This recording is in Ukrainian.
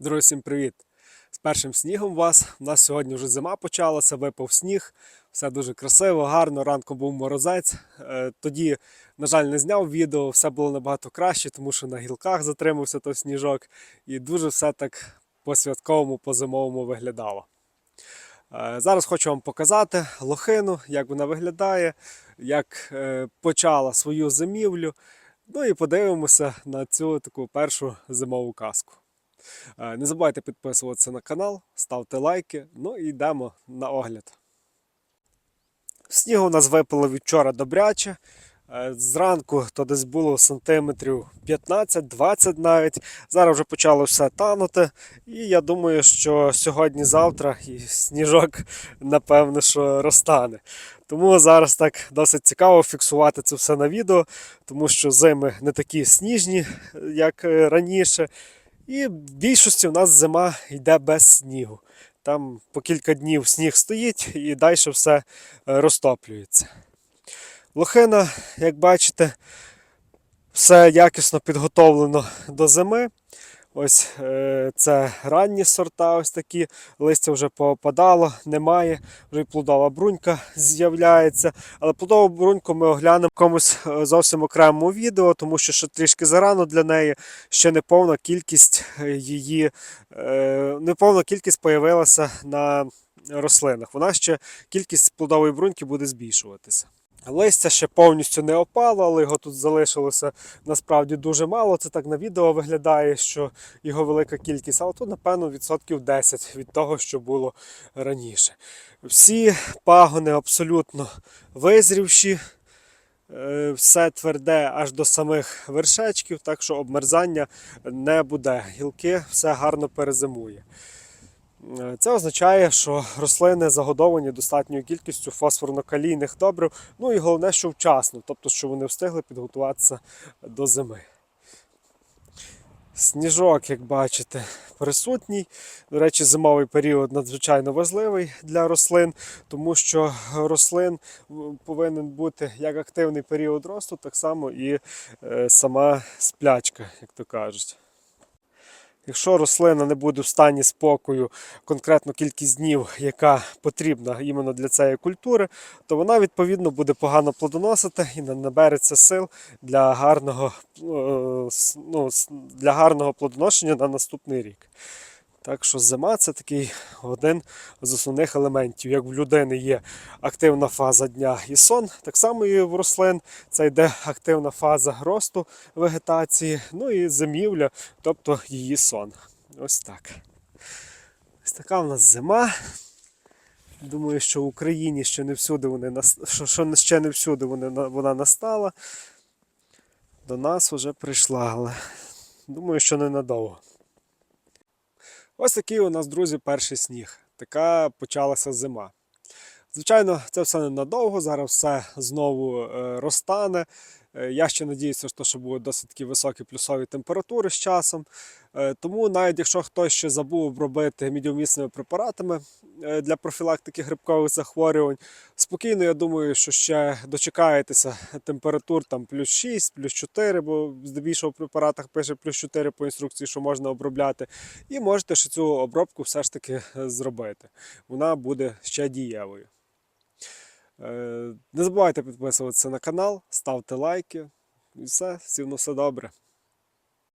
Друзі, всім привіт! З першим снігом вас. У нас сьогодні вже зима почалася, випав сніг. Все дуже красиво, гарно. Ранком був морозець. Е, Тоді, на жаль, не зняв відео, все було набагато краще, тому що на гілках затримався той сніжок. І дуже все так по-святковому, по-зимовому виглядало. Е, Зараз хочу вам показати лохину, як вона виглядає, як е, почала свою зимівлю. Ну і подивимося на цю таку першу зимову казку. Е, Не забувайте підписуватися на канал, ставте лайки. Ну і йдемо на огляд. Снігу у нас випало вчора добряче. Е, Зранку то десь було сантиметрів 15-20 навіть. Зараз вже почало все танути. І я думаю, що сьогодні-завтра і сніжок, напевно, що розтане. Тому зараз так досить цікаво фіксувати це все на відео, тому що зими не такі сніжні, як е, раніше. І в більшості у нас зима йде без снігу. Там по кілька днів сніг стоїть і далі все е, розтоплюється. Лохина, як бачите, все якісно підготовлено до зими. Ось е, це ранні сорта, ось такі. Листя вже попадало, немає. Вже й плодова брунька з'являється. Але плодову бруньку ми оглянемо в комусь е, зовсім окремому відео, тому що ще трішки зарано для неї ще не повна кількість е, її, е, не повна кількість появилася на рослинах. Вона ще кількість плодової бруньки буде збільшуватися. Листя ще повністю не опало, але його тут залишилося насправді дуже мало. Це так на відео виглядає, що його велика кількість, але тут, напевно, відсотків 10 від того, що було раніше. Всі пагони абсолютно визрівші, е, все тверде аж до самих вершечків, так що обмерзання не буде. Гілки все гарно перезимує. Е, Це означає, що рослини загодовані достатньою кількістю фосфорно-калійних добрив, ну і головне, що вчасно, тобто, що вони встигли підготуватися до зими. Сніжок, як бачите, присутній. До речі, зимовий період надзвичайно важливий для рослин, тому що рослин повинен бути як активний період росту, так само і е, сама сплячка, як то кажуть. Якщо рослина не буде в стані спокою конкретну кількість днів, яка потрібна іменно для цієї культури, то вона відповідно буде погано плодоносити і не набереться сил для гарного, е, ну, для гарного плодоношення на наступний рік. Так що зима це такий один з основних елементів. Як в людини є активна фаза дня і сон, так само і в рослин це йде активна фаза росту вегетації, ну і зимівля, тобто її сон. Ось так. Ось така в нас зима. Думаю, що в Україні ще не всюди вони що, що ще не всюди вони, вона настала. До нас вже прийшла, але думаю, що ненадовго. Ось такий у нас, друзі, перший сніг. Така почалася зима. Звичайно, це все ненадовго, зараз все знову е, розтане. Е, Я ще надіюся, що будуть досить високі плюсові температури з часом. Е, Тому навіть якщо хтось ще забув обробити мідіумісними препаратами е, для профілактики грибкових захворювань, спокійно, я думаю, що ще дочекаєтеся температур там плюс 6, плюс 4, бо здебільшого в препаратах пише плюс 4 по інструкції, що можна обробляти. І можете ще цю обробку все ж таки е, зробити. Вона буде ще дієвою. Не забувайте підписуватися на канал, ставте лайки. І все, всім на все добре.